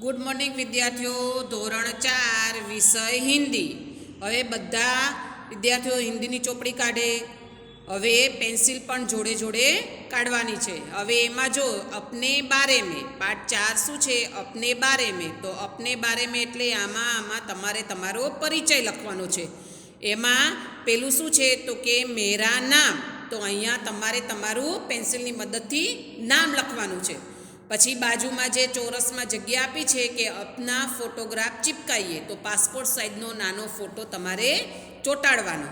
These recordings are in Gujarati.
ગુડ મોર્નિંગ વિદ્યાર્થીઓ. ધોરણ ચાર, વિષય હિન્દી. હવે બધા વિદ્યાર્થીઓ હિન્દીની ચોપડી કાઢે. હવે પેન્સિલ પણ જોડે જોડે કાઢવાની છે. હવે એમાં જો અપને બારે મેં, પાઠ ચાર શું છે? અપને બારે મેં. તો અપને બારે મેં એટલે આમાં આમાં તમારે તમારો પરિચય લખવાનો છે. એમાં પેલું શું છે? તો કે મેરા નામ. તો અહીંયા તમારે તમારું પેન્સિલની મદદથી નામ લખવાનું છે. પછી બાજુમાં જે ચોરસમાં જગ્યા આપી છે કે અપના ફોટોગ્રાફ ચિપકાઈએ, તો પાસપોર્ટ સાઇઝનો નાનો ફોટો તમારે ચોંટાડવાનો.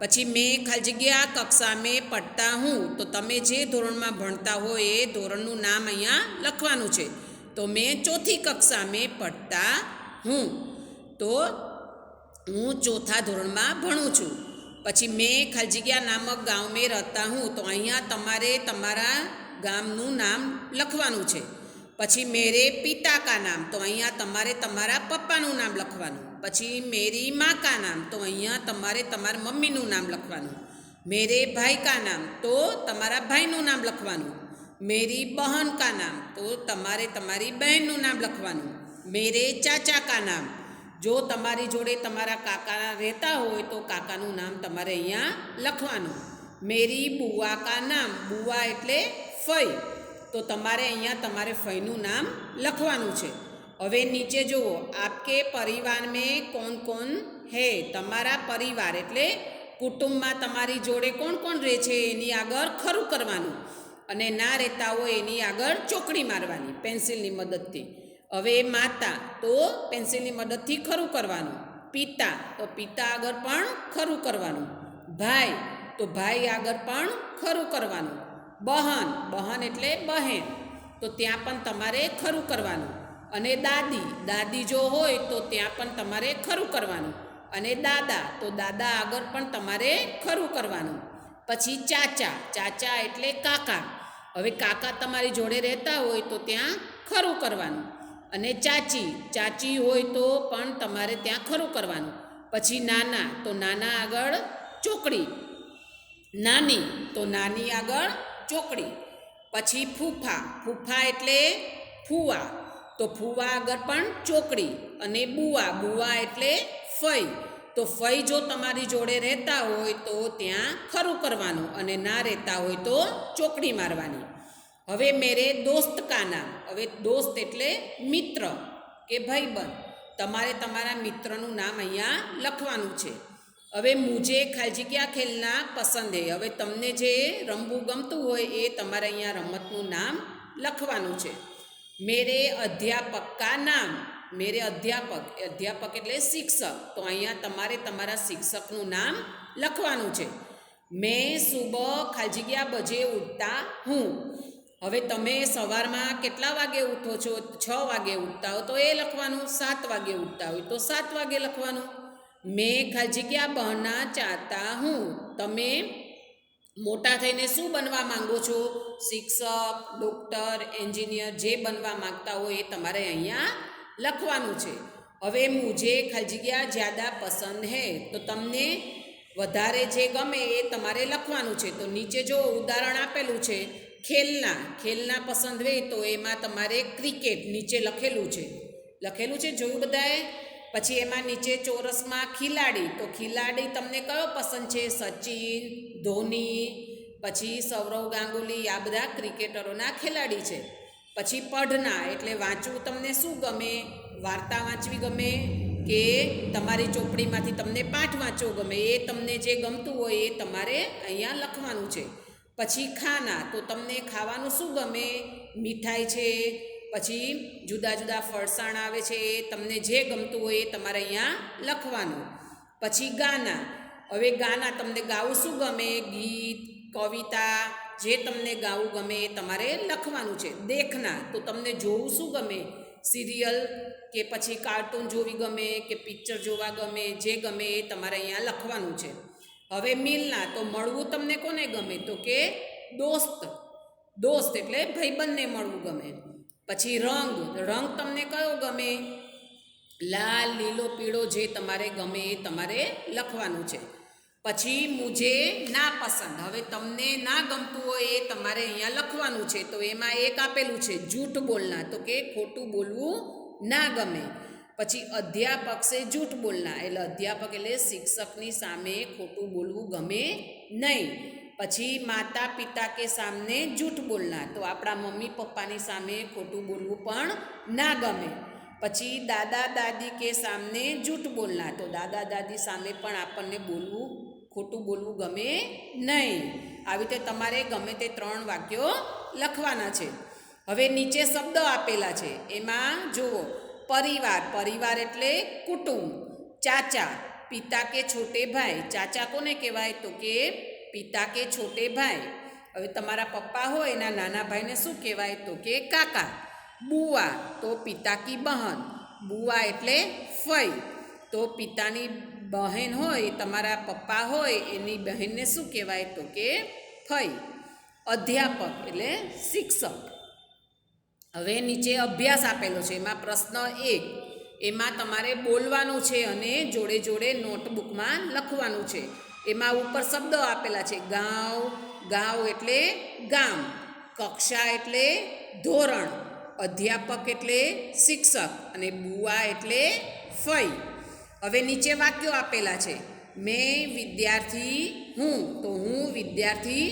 પછી મેં ખાલી જગ્યા કક્ષા મેં પડતા હું, તો તમે જે ધોરણમાં ભણતા હો એ ધોરણનું નામ અહીંયા લખવાનું છે. તો મેં ચોથી કક્ષા મેં પડતા હું, તો હું ચોથા ધોરણમાં ભણું છું. પછી મેં ખાલી જગ્યા નામક ગાંવ રહેતા હું, તો અહીંયા તમારે તમારા ગામનું નામ લખવાનું છે. પછી મેરે પિતા કા નામ, તો અહીંયા તમારે તમારા પપ્પાનું નામ લખવાનું. પછી મેરી મા કા નામ, તો અહીંયા તમારે તમારા મમ્મીનું નામ લખવાનું. મેરે ભાઈ કા નામ, તો તમારા ભાઈનું નામ લખવાનું. મેરી બહન કા નામ, તો તમારે તમારી બહેનનું નામ લખવાનું. મેરે ચાચા કા નામ, જો તમારી જોડે તમારા કાકા રહેતા હોય, તો કાકાનું નામ તમારે અહીંયા લખવાનું. મેરી બુવા કા નામ બુવા એટલે ફઈ. તો તમારે અહીંયા તમારે ફઈનું નામ લખવાનું છે. હવે નીચે જુઓ, આપકે પરિવાર મેં કોણ કોણ હે? તમારા પરિવાર એટલે કુટુંબમાં તમારી જોડે કોણ કોણ રહે છે એની આગળ ખરું કરવાનું. અને ના રહેતા હોય એની આગળ ચોકડી મારવાની, પેન્સિલની મદદથી. હવે માતા, તો પેન્સિલની મદદથી ખરું કરવાનું. પિતા, તો પિતા આગળ પણ ખરું કરવાનું. ભાઈ, તો ભાઈ આગળ પણ ખરું કરવાનું. બહન બહન એટલે બહેન. તો ત્યાં પણ તમારે ખરું કરવાનું. અને દાદી દાદી જો હોય તો ત્યાં પણ તમારે ખરું કરવાનું. અને દાદા, તો દાદા આગળ પણ તમારે ખરું કરવાનું. પછી ચાચા ચાચા એટલે કાકા. હવે કાકા તમારી જોડે રહેતા હોય તો ત્યાં ખરું કરવાનું. અને ચાચી ચાચી હોય તો પણ તમારે ત્યાં ખરું કરવાનું. પછી નાના, તો નાના આગળ ચોકડી. નાની, તો નાની આગળ ચોકડી. પછી ફૂફા. ફૂફા એટલે ફૂવા. તો ફૂવા આગળ પણ ચોકડી અને બુવા. બુવા એટલે ફઈ. તો ફઈ જો તમારી જોડે રહેતા હોય તો ત્યાં ખરું કરવાનું અને ના રહેતા હોય તો ચોકડી મારવાની. હવે મેરે દોસ્ત કા નામ. હવે દોસ્ત એટલે મિત્ર કે ભાઈબંધ. તમારે તમારા મિત્રનું નામ અહીંયા લખવાનું છે. હવે મુજે ખાલી જગ્યા ખેલના પસંદ હે? હવે તમને જે રમવું ગમતું હોય એ તમારે અહીંયા રમતનું નામ લખવાનું છે. મેરે અધ્યાપક કા નામ? મેરે અધ્યાપક અધ્યાપક એટલે શિક્ષક. તો અહીંયા તમારે તમારા શિક્ષકનું નામ લખવાનું છે. મેં સુબહ ખાલી જગ્યા બજે ઉઠતા હું? હવે તમે સવારમાં કેટલા વાગે ઉઠો છો? છ વાગે ઉઠતા હો તો એ લખવાનું, સાત વાગે ઉઠતા હોય તો સાત વાગે લખવાનું. મેં ખાલી બહના ચાહતા હું. તમે મોટા થઈને શું બનવા માંગો છો? શિક્ષક, ડૉક્ટર, એન્જિનિયર જે બનવા માંગતા હોય એ તમારે અહીંયા લખવાનું છે. હવે મુજે ખજગ્યા જગ્યા જ્યાદા પસંદ હે. તો તમને વધારે જે ગમે એ તમારે લખવાનું છે. તો નીચે જો ઉદાહરણ આપેલું છે, ખેલના. ખેલના પસંદ હોય તો એમાં તમારે ક્રિકેટ નીચે લખેલું છે. લખેલું છે જોયું બધાએ? પછી એમાં નીચે ચોરસમાં ખિલાડી. તો ખિલાડી તમને કયો પસંદ છે? સચિન, ધોની, પછી સૌરવ ગાંગુલી, આ બધા ક્રિકેટરોના ખેલાડી છે. પછી પઢના, એટલે વાંચવું તમને શું ગમે? વાર્તા વાંચવી ગમે કે તમારી ચોપડીમાંથી તમને પાઠ વાંચવો ગમે? એ તમને જે ગમતું હોય એ તમારે અહીંયા લખવાનું છે. પછી ખાના, તો તમને ખાવાનું શું ગમે? મીઠાઈ છે પછી જુદા જુદા ફરસાણ આવે છે, એ તમને જે ગમતું હોય એ તમારે અહીંયા લખવાનું. પછી ગાના. હવે ગાના તમને ગાવું શું ગમે? ગીત, કવિતા, જે તમને ગાવું ગમે એ તમારે લખવાનું છે. દેખના. તો તમને જોવું શું ગમે? સિરિયલ કે પછી કાર્ટૂન જોવી ગમે કે પિક્ચર જોવા ગમે, જે ગમે એ તમારે અહીંયા લખવાનું છે. હવે મિલના. તો મળવું તમને કોને ગમે? તો કે દોસ્ત. દોસ્ત એટલે ભાઈબંધને મળવું ગમે. પછી રંગ. રંગ તમને કયો ગમે? લાલ, લીલો, પીળો જે તમારે ગમે એ તમારે લખવાનું છે. પછી મુજે ના પસંદ. હવે તમને ના ગમતું હોય એ તમારે અહીંયા લખવાનું છે. તો એમાં એક આપેલું છે, જૂઠ બોલના તો કે ખોટું બોલવું ના ગમે. પછી અધ્યાપક છે, જૂઠ બોલના એટલે અધ્યાપક એટલે શિક્ષકની સામે ખોટું બોલવું ગમે નહીં. પછી માતા પિતા કે સામને જૂઠ બોલના તો આપણા મમ્મી પપ્પાની સામે ખોટું બોલવું પણ ના ગમે. પછી દાદા દાદી કે સામને જૂઠ બોલના તો દાદા દાદી સામે પણ આપણને બોલવું, ખોટું બોલવું ગમે નહીં. આવી રીતે તમારે ગમે તે ત્રણ વાક્યો લખવાના છે. હવે નીચે શબ્દો આપેલા છે. એમાં જુઓ, પરિવાર. પરિવાર એટલે કુટુંબ. ચાચા, પિતા કે છોટે ભાઈ. ચાચા કોને કહેવાય? તો કે પિતા કે છોટે ભાઈ, હવે તમારા પપ્પા હોય, એના નાના ભાઈને શું કહેવાય તો કે કાકા. બુઆ તો પિતા કી બહન, બુઆ એટલે ફઈ. તો પિતાની બહેન હોય તમારા પપ્પા હોય, એની બહેનને શું કહેવાય તો કે ફઈ. અધ્યાપક એટલે શિક્ષક. હવે નીચે અભ્યાસ આપેલો છે, એમાં પ્રશ્ન એક. એમાં તમારે બોલવાનું છે અને જોડે જોડે નોટબુકમાં લખવાનું છે. એમાં ઉપર શબ્દો આપેલા છે. ગાંવ ગાંવ એટલે ગામ, કક્ષા એટલે ધોરણ, અધ્યાપક એટલે શિક્ષક અને બુઆ એટલે ફઈ. હવે નીચે વાક્યો આપેલા છે. મેં વિદ્યાર્થી હું, તો હું વિદ્યાર્થી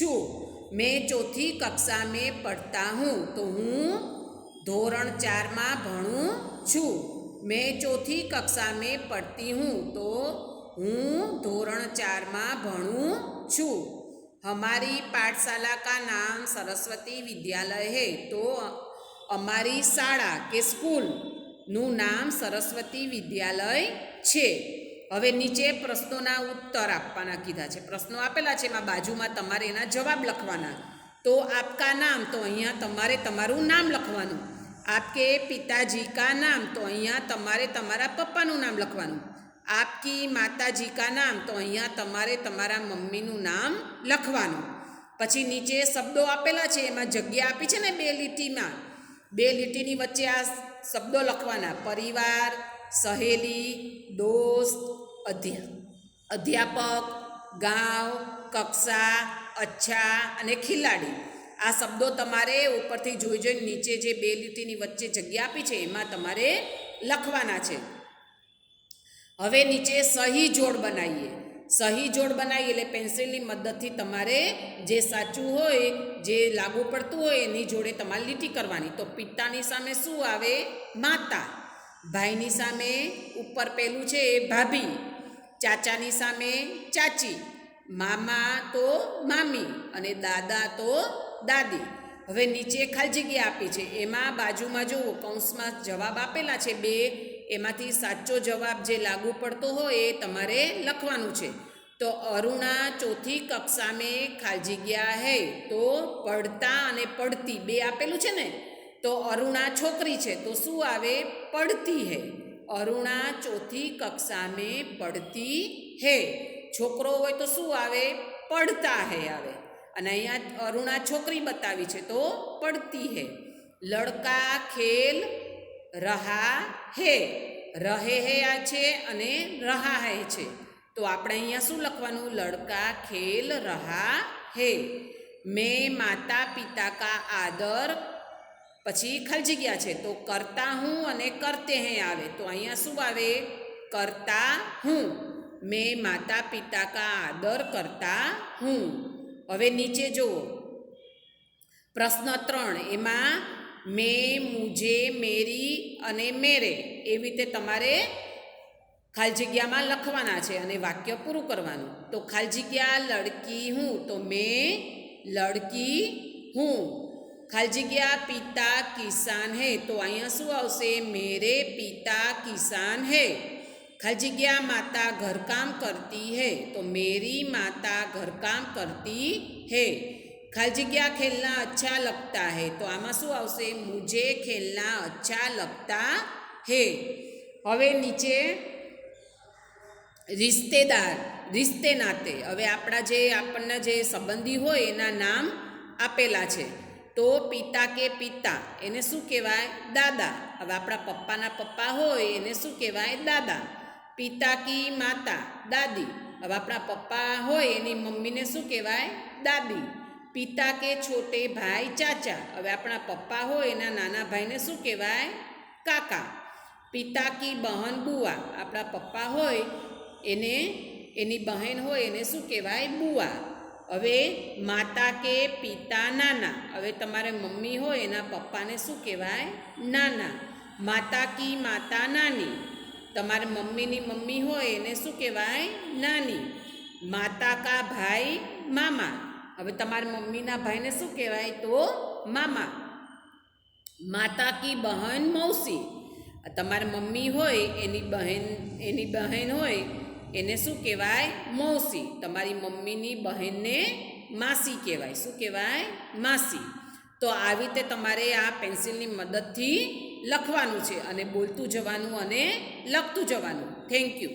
છું. મેં ચોથી કક્ષા મેં પડતા હું, તો હું ધોરણ ચારમાં ભણું છું. મેં ચોથી કક્ષા મેં પડતી હું, તો હું ધોરણ ચારમાં ભણું છું. હમારી પાઠશાલા કા નામ સરસ્વતી વિદ્યાલય હે. તો અમારી શાળા કે સ્કૂલનું નામ સરસ્વતી વિદ્યાલય છે. હવે નીચે પ્રશ્નોના ઉત્તર આપવાના કીધા છે. પ્રશ્નો આપેલા છે, એમાં બાજુમાં તમારે એના જવાબ લખવાના. તો આપકા નામ, તો અહીંયા તમારે તમારું નામ લખવાનું. આપકે પિતાજી કા નામ, તો અહીંયા તમારે તમારા પપ્પાનું નામ લખવાનું. આપકી માતાજી કા નામ? તો અહીંયા તમારે તમારા મમ્મીનું નામ લખવાનું. પછી નીચે શબ્દો આપેલા છે, એમાં જગ્યા આપી છે ને બે લીટીમાં. બે લીટીની વચ્ચે આ શબ્દો લખવાના. પરિવાર, સહેલી, દોસ્ત, અધ્યા, અધ્યાપક, ગાંવ, કક્ષા, અચ્છા અને ખિલાડી. આ શબ્દો તમારે ઉપરથી જોઈ જોઈને નીચે જે બે લીટીની વચ્ચે જગ્યા આપી છે, એમાં તમારે લખવાના છે. હવે નીચે સહી જોડ બનાવીએ. સહી જોડ બનાવીએ એટલે પેન્સિલની મદદથી તમારે જે સાચું હોય, જે લાગુ પડતું હોય, એની જોડે તમારે લીટી કરવાની. તો પિતાની સામે શું આવે? માતા. ભાઈની સામે ઉપર પેલું છે એ ભાભી. ચાચાની સામે ચાચી. મામા તો મામી અને દાદા તો દાદી. હવે નીચે ખાલી જગ્યા આપી છે. એમાં બાજુમાં જુઓ, કૌંસમાં જવાબ આપેલા છે બે એમાંથી સાચો જવાબ જે લાગુ પડતો હોય એ તમારે લખવાનું છે. તો અરુણા ચોથી કક્ષા મેં ખાલી જગ્યા હૈ, તો પડતા અને પડતી બે આપેલું છે ને? તો અરુણા છોકરી છે, તો શું આવે? પડતી હૈ. અરુણા ચોથી કક્ષા મેં પડતી હૈ. છોકરો હોય તો શું આવે? પડતા હૈ આવે. અને અહીંયા અરુણા છોકરી બતાવી છે, તો પડતી હૈ. લડકા ખેલ રહા હે. રહે હે આ છે અને રહા હે છે. તો આપણે અહીંયા શું લખવાનું? લડકા ખેલ રહા હે. મેં માતા પિતા કા આદર. પછી ખાલી જગ્યા છે. તો કરતા હું અને કરતે હે આવે. તો અહીંયા શું આવે? કરતા હું. મેં માતા પિતા કા આદર કરતા હું. હવે નીચે જુઓ. પ્રશ્ન ત્રણ. એમાં મેં મુજે મેરી અને મેરે એવી રીતે તમારે ખાલી જગ્યામાં લખવાના છે અને વાક્ય પૂરું કરવાનું. તો ખાલી જગ્યા લડકી હું, તો મેં લડકી હું. ખાલી જગ્યા પિતા કિસાન હે, તો અહીંયા શું આવશે? મેરે પિતા કિસાન હે. ખાલી જગ્યા માતા ઘરકામ કરતી હે, તો મેરી માતા ઘરકામ કરતી હે. ખાલી જગ્યા ખેલના અચ્છા લગતા હે. તો આમાં શું આવશે? મુજે ખેલના અચ્છા લગતા હે. હવે નીચે રિશ્તેદાર રિશ્તે નાતે હવે આપણા જે, આપણને જે સંબંધી હોય એના નામ આપેલા છે. તો પિતા કે પિતા, એને શું કહેવાય? દાદા. હવે આપણા પપ્પાના પપ્પા હોય, એને શું કહેવાય? દાદા. પિતા કી માતા, દાદી. હવે આપણા પપ્પા હોય, એની મમ્મીને શું કહેવાય? દાદી. પિતા કે છોટે ભાઈ ચાચા હવે આપણા પપ્પા હોય, એના નાના ભાઈને શું કહેવાય? કાકા। પિતા કી બહન બુઆ। આપણા પપ્પા હોય, એને, એની બહેન હોય, એને શું કહેવાય? બુઆ। હવે માતા કે પિતા નાના। હવે તમારે મમ્મી હોય, એના પપ્પાને શું કહેવાય? નાના। માતા કી માતા નાની। તમારે મમ્મીની મમ્મી હોય, એને શું કહેવાય? નાની। માતા કા ભાઈ મામા। હવે તમારા મમ્મીના ભાઈને શું કહેવાય તો મામા. માતા કી બહેન મૌસી. તમારી મમ્મી હોય, એની બહેન એની બહેન હોય, એને શું કહેવાય? મૌસી. તમારી મમ્મીની બહેનને માસી કહેવાય. શું કહેવાય? માસી. તો આવી રીતે તમારે આ પેન્સિલની મદદથી લખવાનું છે અને બોલતું જવાનું અને લખતું જવાનું. Thank you